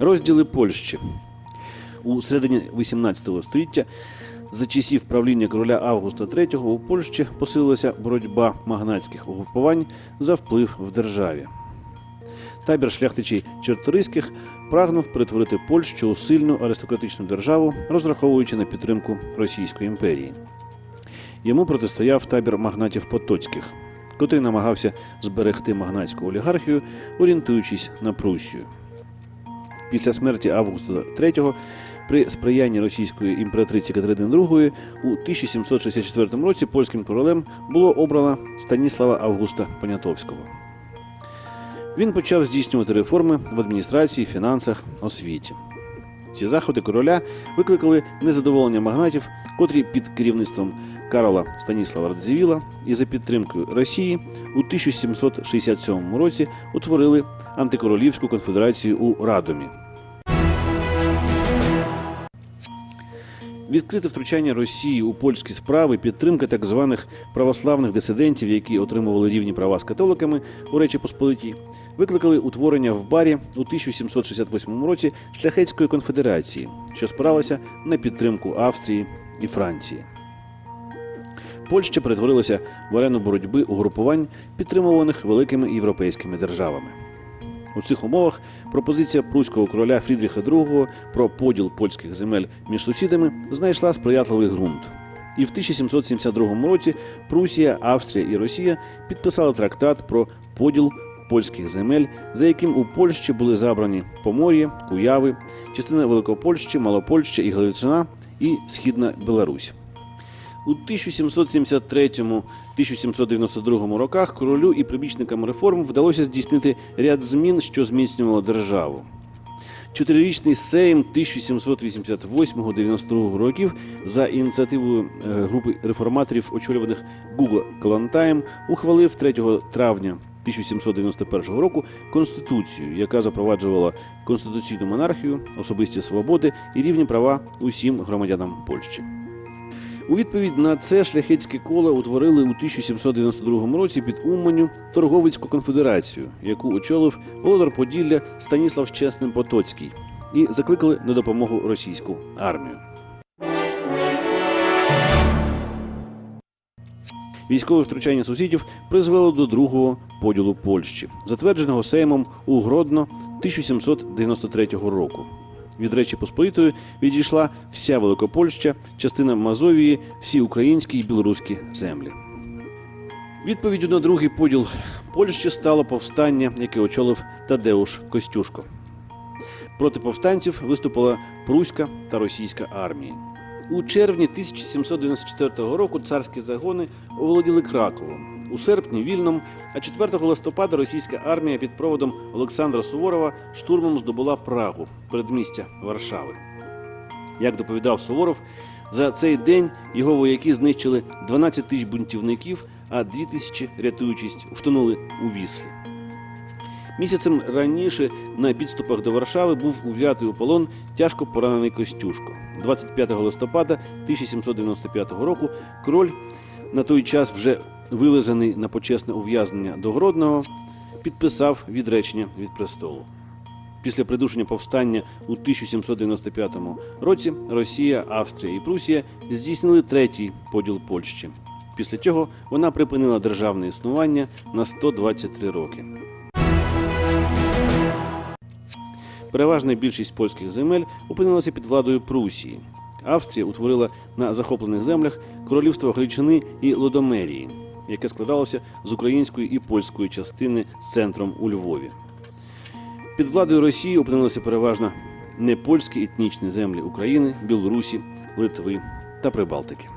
Розділи Польщі у середині 18 століття. За часів правління короля Августа III у Польщі посилилася боротьба магнатських угрупувань за вплив в державі. Табір шляхтичей Черториських прагнув перетворити Польщу у сильну аристократичну державу, розраховуючи на підтримку Російської імперії. Йому протистояв табір магнатів Потоцьких, котрий намагався зберегти магнатську олігархію, орієнтуючись на Пруссію. Після смерті Августа III при сприянні російської імператриці Катерини II у 1764 році польським королем було обрано Станіслава Августа Понятовського. Він почав здійснювати реформи в адміністрації, фінансах, освіті. Ці заходи короля викликали незадоволення магнатів, котрі під керівництвом Карола Станіслава Радзивіла і за підтримкою Росії у 1767 році утворили антикоролівську конфедерацію у Радомі. Відкрите втручання Росії у польські справи, підтримка так званих православних дисидентів, які отримували рівні права з католиками у Речі Посполитій, викликали утворення в барі у 1768 році шляхетської конфедерації, що спиралася на підтримку Австрії і Франції. Польща перетворилася в арену боротьби угрупувань, підтримуваних великими європейськими державами. У цих умовах пропозиція пруського короля Фрідріха II про поділ польських земель між сусідами знайшла сприятливий ґрунт. І в 1772 році Прусія, Австрія і Росія підписали трактат про поділ польських земель, за яким у Польщі були забрані Помор'я, Куяви, частина Великопольщі, Малопольща і Галичина і Східна Білорусь. У 1773-1792 роках королю і прибічникам реформ вдалося здійснити ряд змін, що зміцнювало державу. Чотирирічний Сейм 1788-92 років за ініціативою е, групи реформаторів, очолюваних Гуго Калантаєм, ухвалив 3 травня 1791 року конституцію, яка запроваджувала конституційну монархію, особисті свободи і рівні права усім громадянам Польщі. У відповідь на це шляхетське коло утворили у 1792 році під Уманю торговицьку конфедерацію, яку очолив володар Поділля Станіслав Щесним Потоцький, і закликали на допомогу російську армію. Військове втручання сусідів призвело до другого поділу Польщі, затвердженого Сеймом у Гродно 1793 року. Від Речі Посполитої відійшла вся Великопольща, частина Мазовії, всі українські і білоруські землі. Відповіддю на другий поділ Польщі стало повстання, яке очолив Тадеуш Костюшко. Проти повстанців виступила пруська та російська армії. У червні 1794 року царські загони оволоділи Краковом. У серпні Вільном, а 4 листопада російська армія під проводом Олександра Суворова штурмом здобула Прагу, передмістя Варшави. Як доповідав Суворов, за цей день його вояки знищили 12 тисяч бунтівників, а 2 тисячі, рятуючись, втонули у віслі. Місяцем раніше на підступах до Варшави був ув'ятий у полон тяжко поранений Костюшко. 25 листопада 1795 року король на той час вже вивезений на почесне ув'язнення до Гродного, підписав відречення від престолу. Після придушення повстання у 1795 році Росія, Австрія і Прусія здійснили третій поділ Польщі. Після чого вона припинила державне існування на 123 роки. Переважна більшість польських земель опинилася під владою Прусії. Австрія утворила на захоплених землях королівство Галичини і Лодомерії, яке складалося з української і польської частини з центром у Львові. Під владою Росії опинилися переважно непольські етнічні землі України, Білорусі, Литви та Прибалтики.